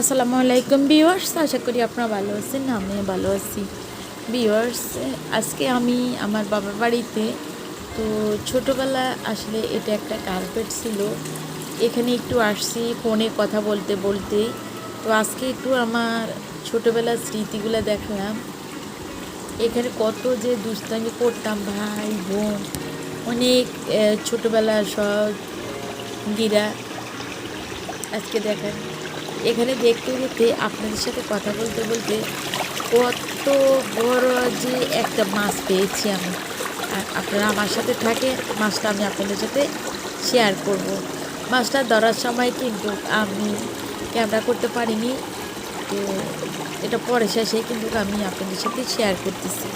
আসসালামু আলাইকুম ভিউয়ার্স, আশা করি আপনারা ভালো আছেন, আমিও ভালো আছি। ভিউয়ার্স, আজকে আমি আমার বাবার বাড়িতে, তো ছোটোবেলা আসলে এটা একটা কার্পেট ছিল। এখানে একটু আসছি, ফোনে কথা বলতে বলতে। তো আজকে একটু আমার ছোটোবেলার স্মৃতিগুলো দেখলাম। এখানে কত যে দুষ্টামি করতাম ভাই, বোন, অনেক ছোটোবেলার সব গিরা। আজকে দেখেন। এখানে দেখতে দেখতে আপনাদের সাথে কথা বলতে বলতে কত বড় যে একটা মাছ পেয়েছি আমি আর আপনারা আমার সাথে থাকে মাছটা আমি আপনাদের সাথে শেয়ার করব। মাছটা ধরার সময় কিন্তু আমি ক্যামেরা করতে পারিনি, তো এটা পরে শেষে কিন্তু আমি আপনাদের সাথে শেয়ার করতেছি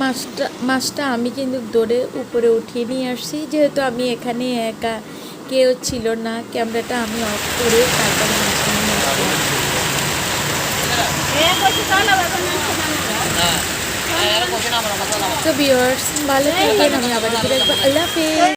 মাছটা মাছটা আমি কিন্তু দৌড়ে উপরে উঠিয়ে নিয়ে আসছি। যেহেতু আমি এখানে একা কেউ ছিল না ক্যামেরাটা আমি অফ করে তারপরে মাছটা নিয়ে আসলাম তো বিয়ার্স ভালো থাকবেন আমি আবার ফিরে আসব। আল্লাহ হাফেজ।